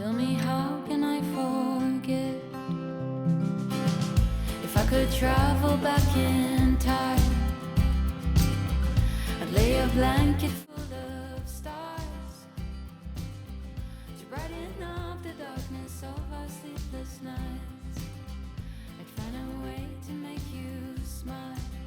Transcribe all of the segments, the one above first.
Tell me how can I forget? If I could travel back in time, I'd lay a blanket full of stars to brighten up the darkness of our sleepless nights. I'd find a way to make you smile.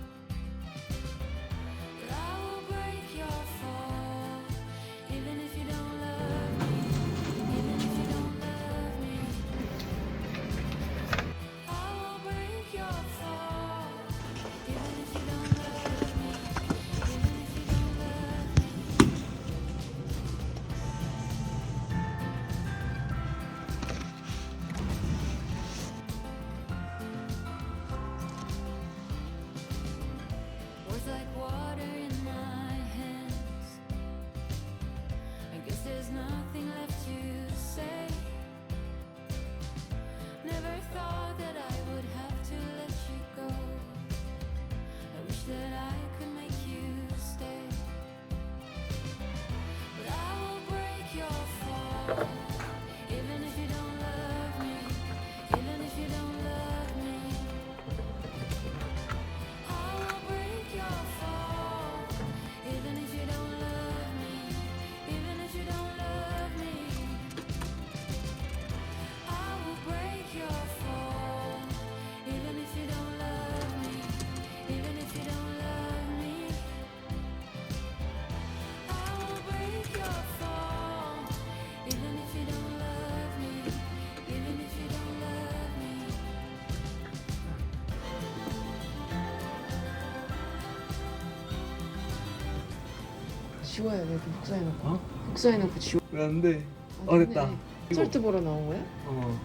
지워야 돼. 그 복사해놓고. 어? 복사해놓고 지워. 왜안 돼? 어 됐다. 이거. 설트 보러 나온 거야? 어.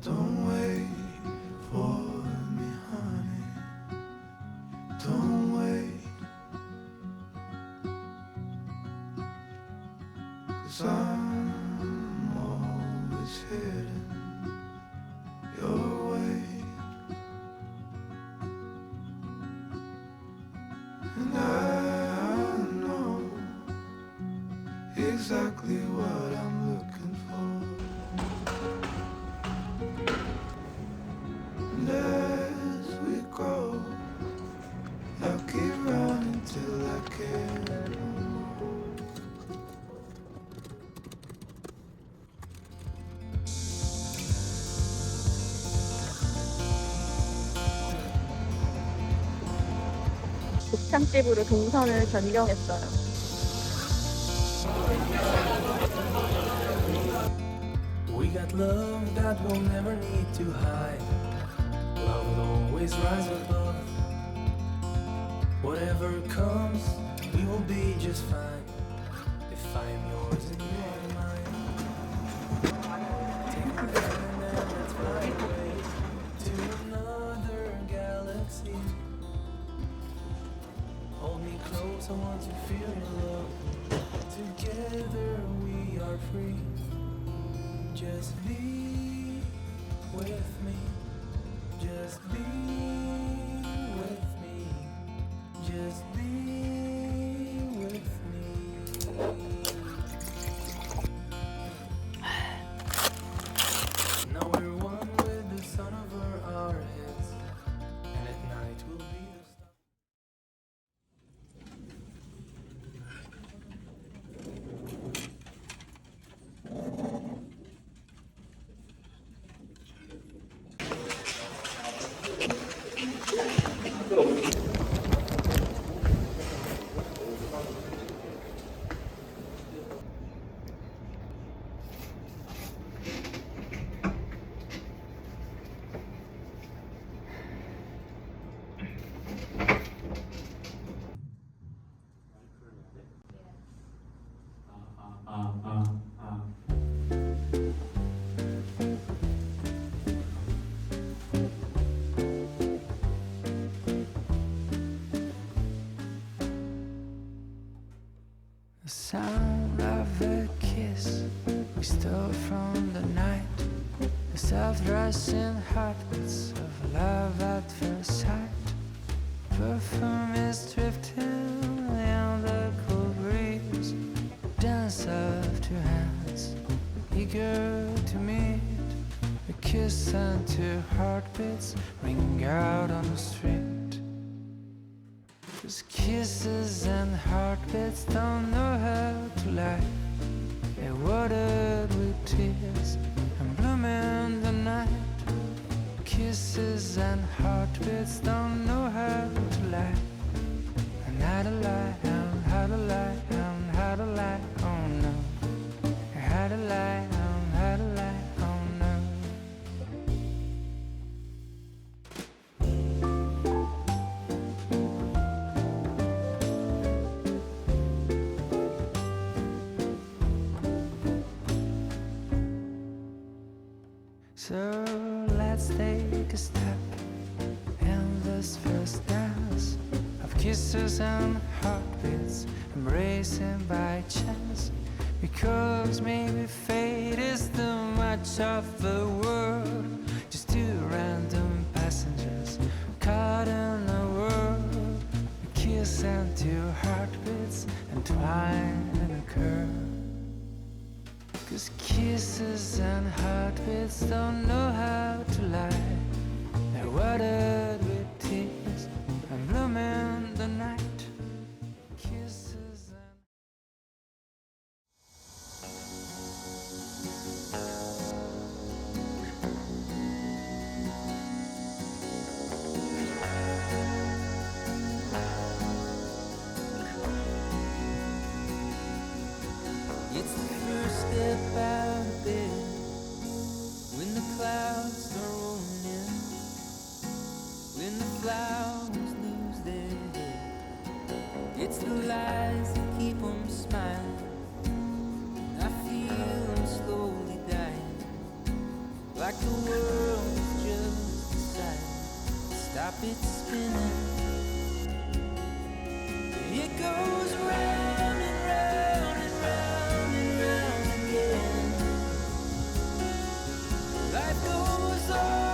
Don't 곱창집으로 동선을 변경했어요. Will be just fine. If I am yours and you are mine. Take my hand and let's fly away to another galaxy. Hold me close, I want to feel your love. Rushing heartbeats of love at first sight. Perfume is drifting in the cool breeze. Dance of two hands, eager to meet. A kiss and two heartbeats ring out on the street. Cause kisses and heartbeats don't know how to lie. They watered with tears and bloom in the night. Kisses and heartbeats don't So let's take a step in this first dance of kisses and heartbeats, embracing by chance. Because maybe fate is too much of the world, just two random passengers caught in a world. A kiss and two heartbeats entwined in a curve. Cause kisses and heartbeats don't know how to lie. They're watered with tears and bloom It's the lies that keep 'em smiling. I feel 'em slowly dying, like the world just deciding to stop it spinning. It goes round and round and round and round again. Life goes on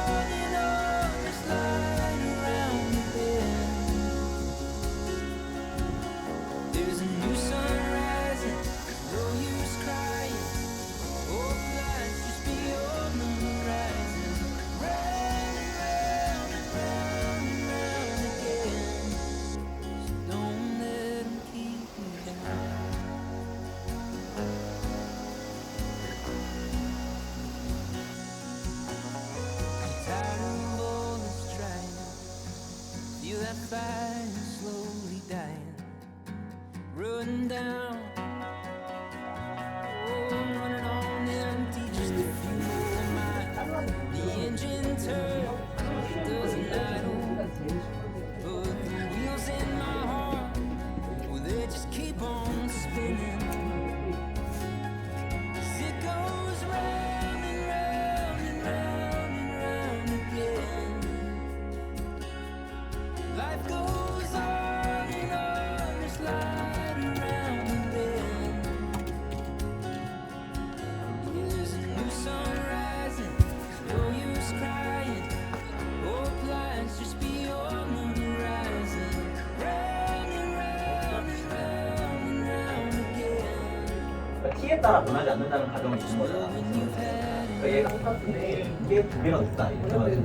따라 변하지 않는다는 가정을 주는 거잖아. 그러니까 얘가 똑같은데 이게 두 개가 높다 이렇게 말해주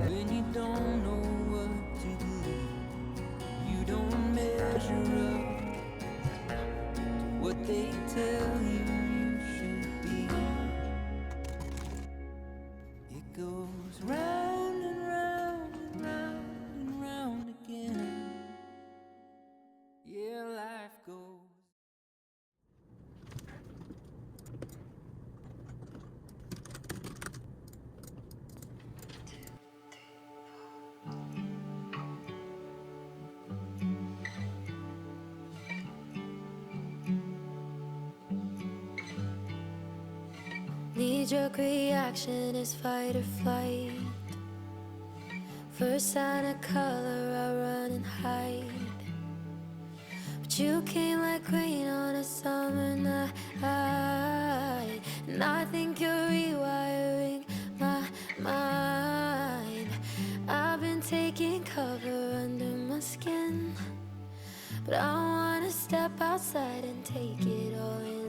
jerk reaction is fight or flight. First sign of color, I run and hide. But you came like rain on a summer night. And I think you're rewiring my mind. I've been taking cover under my skin. But I wanna step outside and take it all in.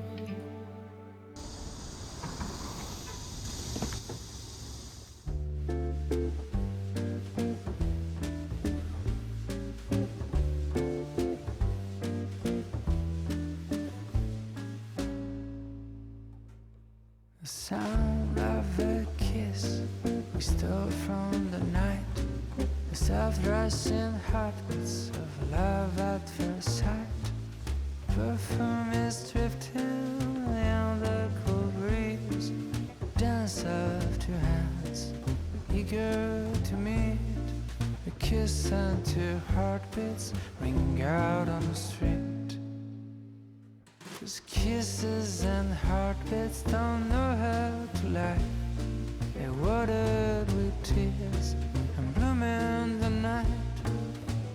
We stole from the night. The soft rushing heartbeats of love at first sight. Perfume is drifting in the cool breeze. Dance of two hands, eager to meet. A kiss and two heartbeats ring out on the street. Cause kisses and heartbeats don't know how to lie. They're watered with tears and bloom in the night.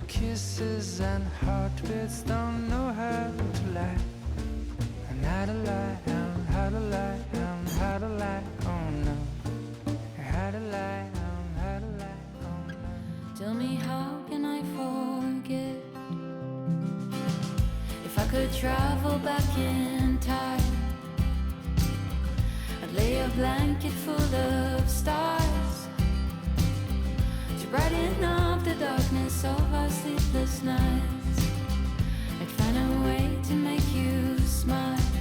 Kisses and heartbeats don't know how to lie. And how to lie, how to lie, how to lie, oh no. How to lie, how to lie, oh no. Tell me how can I forget If I could travel back in time a blanket full of stars to brighten up the darkness of our sleepless nights. I'd find a way to make you smile.